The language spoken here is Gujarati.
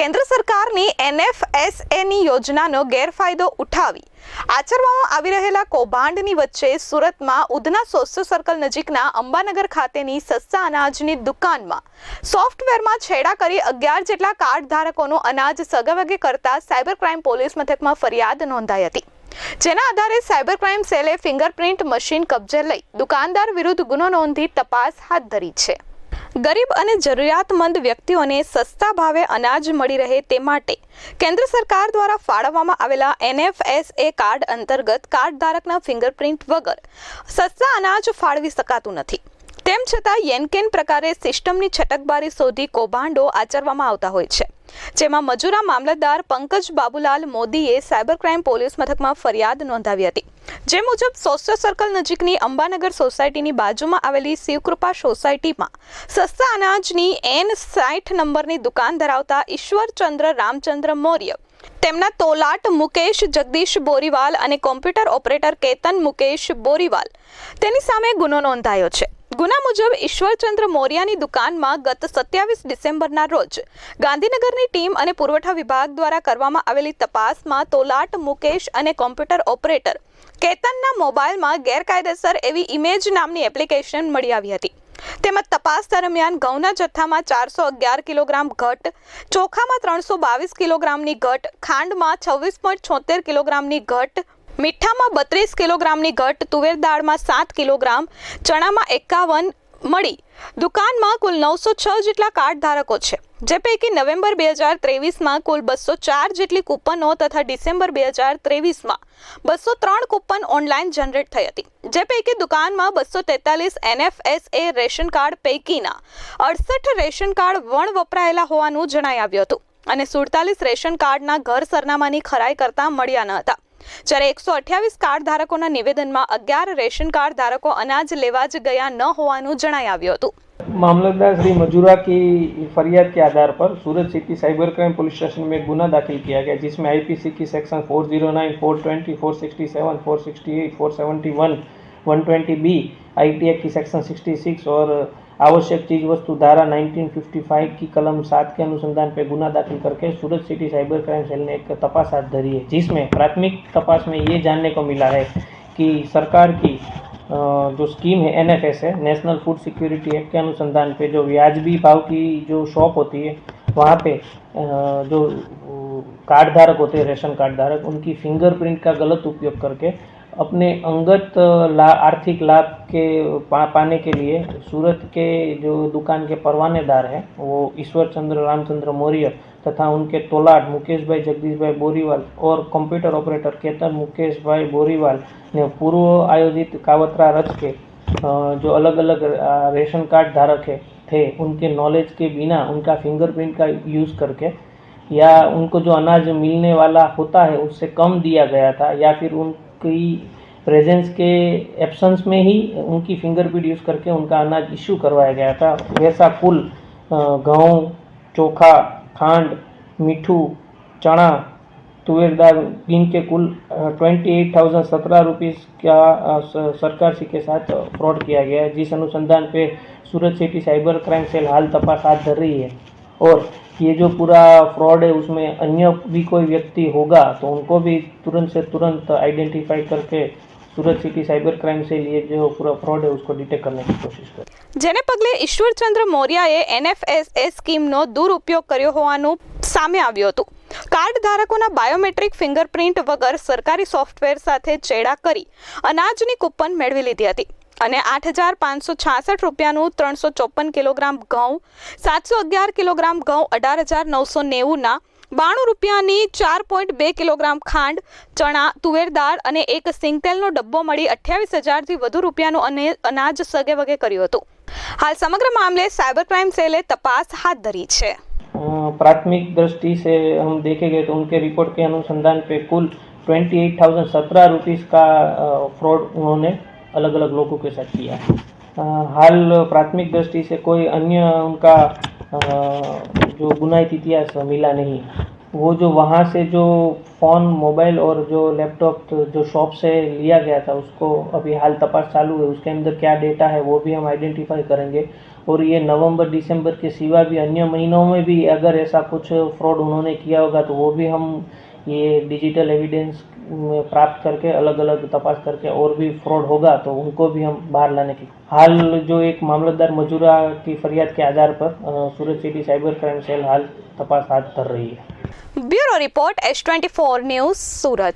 કેન્દ્ર સરકારની એનએફએસએની યોજનાનો ગેરફાયદો ઉઠાવી. આચરવામાં આવી રહેલા કૌભાંડની વચ્ચે સુરતમાં ઉધના સોસ્યો સર્કલ નજીકના અંબાનગર ખાતેની સસ્તા અનાજની દુકાનમાં સોફ્ટવેરમાં છેડા કરી અગિયાર જેટલા કાર્ડ ધારકોનું અનાજ સગાવગે કરતા સાયબર ક્રાઇમ પોલીસ મથકમાં ફરિયાદ નોંધાઈ હતી. જેના આધારે સાયબર ક્રાઇમ સેલે ફિંગરપ્રિન્ટ મશીન કબજે લઈ દુકાનદાર વિરુદ્ધ ગુનો નોંધી તપાસ હાથ ધરી છે. ગરીબ અને જરૂરિયાતમંદ વ્યક્તિઓને સસ્તા ભાવે અનાજ મળી રહે તે માટે કેન્દ્ર સરકાર દ્વારા ફાળવવામાં આવેલા એનએફએસએ કાર્ડ અંતર્ગત કાર્ડ ધારકના ફિંગરપ્રિન્ટ વગર સસ્તા અનાજ ફાળવી શકાતું નથી. તેમ છતાં યેનકેન પ્રકારે સિસ્ટમની છટકબારી શોધી કૌભાંડો આચરવામાં આવતા હોય છે. જેમાં મજૂરા મામલતદાર પંકજ બાબુલાલ મોદીએ સાયબર ક્રાઇમ પોલીસ મથકમાં ફરિયાદ નોંધાવી હતી. જે મુજબ સોસ્યો સર્કલ નજીકની અંબાનગર સોસાયટીની બાજુમાં આવેલી શિવકૃપા સોસાયટીમાં સસ્તા અનાજની એન સાઠ નંબરની દુકાન ધરાવતા ઈશ્વરચંદ્ર રામચંદ્ર મૌર્ય, તેમના તોલાટ મુકેશ જગદીશ બોરીવાલ અને કોમ્પ્યુટર ઓપરેટર કેતન મુકેશ બોરીવાલ તેની સામે ગુનો નોંધાયો છે. ગુના મુજબ ઈશ્વરચંદ્ર મૌર્યાની દુકાનમાં ગત સત્યાવીસ ડિસેમ્બરના રોજ ગાંધીનગરની ટીમ અને પુરવઠા વિભાગ દ્વારા કરવામાં આવેલી તપાસમાં તોલાટ, મુકેશ અને કોમ્પ્યુટર ઓપરેટર કેતનના મોબાઈલમાં ગેરકાયદેસર એવી ઇમેજ નામની એપ્લિકેશન મળી આવી હતી. તેમજ તપાસ દરમિયાન ઘઉંના જથ્થામાં ચારસો અગિયાર કિલોગ્રામ ઘટ, ચોખામાં ત્રણસો બાવીસ કિલોગ્રામની ઘટ, ખાંડમાં છવ્વીસ પોઈન્ટ છોતેર કિલોગ્રામની ઘટ મીઠામાં બત્રીસ કિલોગ્રામની ઘટ, તુવેર દાળમાં સાત કિલોગ્રામ, ચણામાં એકાવન મળી. દુકાનમાં કુલ નવસો છ જેટલા કાર્ડ ધારકો છે, જે પૈકી નવેમ્બર બે હજાર ત્રેવીસમાં કુલ બસો ચાર જેટલી કૂપનો તથા ડિસેમ્બર બે હજાર ત્રેવીસમાં બસો ત્રણ કૂપન ઓનલાઈન જનરેટ થઈ હતી, જે પૈકી દુકાનમાં બસો તેતાલીસ એનએફએસએ રેશન કાર્ડ પૈકીના અડસઠ રેશન કાર્ડ વણ વપરાયેલા હોવાનું જણાઈ આવ્યું હતું અને સુડતાલીસ રેશન કાર્ડના ઘર સરનામાની ખરાઈ કરતા મળ્યા ન હતા. જ્યારે એકસો અઠ્યાવીસ કાર્ડ ધારકોના નિવેદનમાં અગિયાર રેશન કાર્ડ ધારકો અનાજ લેવા જ ગયા ન હોવાનું જણાઈ આવ્યું હતું मामलतदार श्री मजूरा की फरियाद के आधार पर Surat city cyber crime police station में एक गुना दाखिल किया गया जिसमें आईपीसी की सेक्शन 409, 420, 467, 468, 471, 120 बी आईटी एक्ट की सेक्शन 66 और आवश्यक चीज़ वस्तु धारा 1955 की कलम सात के अनुसंधान पर गुना दाखिल करके Surat city cyber crime cell ने एक तपास हाथ धरी है, जिसमें प्राथमिक तपास में ये जानने को मिला है कि सरकार की जो स्कीम है एनएफएस है, नेशनल फ़ूड सिक्योरिटी एक्ट के अनुसंधान पे जो व्याजबी भाव की जो शॉप होती है, वहाँ पे जो कार्ड धारक होते हैं, रेशन कार्ड धारक, उनकी फिंगरप्रिंट का गलत उपयोग करके अपने अंगत ला आर्थिक लाभ के पा, पाने के लिए सूरत के जो दुकान के परवानेदार हैं वो ईश्वर चंद्र रामचंद्र मौर्य तथा उनके तोलाट मुकेश भाई जगदीश भाई बोरीवाल और कंप्यूटर ऑपरेटर केतन मुकेश भाई बोरीवाल ने पूर्व आयोजित कावतरा रच के जो अलग अलग रेशन कार्ड धारक है थे उनके नॉलेज के बिना उनका फिंगरप्रिंट का यूज़ करके या उनको जो अनाज मिलने वाला होता है उससे कम दिया गया था या फिर उनकी प्रेजेंस के एब्सेंस में ही उनकी फिंगरप्रिंट यूज़ करके उनका अनाज इशू करवाया गया था। वैसा कुल गेहूँ, चोखा, खांड, मीठू, चना, तुवेर दाल इनके कुल ट्वेंटी एट थाउज़ेंड सत्रह रुपीज़ का सरकार सी के साथ फ्रॉड किया गया है। जिस अनुसंधान पे Surat city cyber crime cell हाल तपास हाथ धर रही है। और ये जो पूरा फ्रॉड है उसमें अन्य भी कोई व्यक्ति होगा तो उनको भी तुरंत से तुरंत आइडेंटिफाई करके Surat city cyber crime cell ये जो पूरा फ्रॉड है उसको डिटेक्ट करने की कोशिश करें જેને પગલે ઈશ્વરચંદ્ર મૌર્યાએ એનએફએસએ સ્કીમનો દુરુપયોગ કર્યો હોવાનું સામે આવ્યું હતું કાર્ડ ધારકોના બાયોમેટ્રિક ફિંગરપ્રિન્ટ વગર સરકારી સોફ્ટવેર સાથે ચેડા કરી અનાજની કૂપન મેળવી લીધી હતી અને આઠ હજાર પાંચસો છાસઠ રૂપિયાનું ત્રણસો ચોપન કિલોગ્રામ ઘઉં સાતસો અગિયાર કિલોગ્રામ ઘઉં અઢાર હજાર નવસો નેવુંના બાણું રૂપિયાની ચાર પોઈન્ટ બે કિલોગ્રામ ખાંડ ચણા તુવેર દાળ અને એક સિંગતેલનો ડબ્બો મળી અઠ્યાવીસ હજારથી વધુ રૂપિયાનું અને અનાજ સગે વગે કર્યું હતું હાલ સમગ્ર મામલે સાયબર ક્રાઇમ સેલે તપાસ હાથ ધરી છે अ, प्राथमिक दृष्टि से हम देखेंगे तो उनके रिपोर्ट के अनुसंधान पे कुल ट्वेंटी एट थाउजेंड सत्रह रुपीज़ का फ्रॉड उन्होंने अलग अलग लोगों के साथ किया हाल प्राथमिक दृष्टि से कोई अन्य उनका जो गुनाहित इतिहास मिला नहीं। वो जो वहाँ से जो फ़ोन, मोबाइल और जो लैपटॉप तो जो शॉप से लिया गया था, उसको अभी हाल तपास चालू है। उसके अंदर क्या डेटा है, वो भी हम आइडेंटिफाई करेंगे। और ये नवंबर, दिसंबर के सिवा भी अन्य महीनों में भी अगर ऐसा कुछ फ्रॉड उन्होंने किया होगा तो वो भी हम ये डिजिटल एविडेंस प्राप्त करके अलग अलग तपास करके और भी फ्रॉड होगा तो उनको भी हम बाहर लाने की हाल जो एक मामलतदार मजूरा की फरियाद के आधार पर Surat city cyber crime cell हाल तपास हाथ धर रही है। Bureau report S twenty four news, Surat.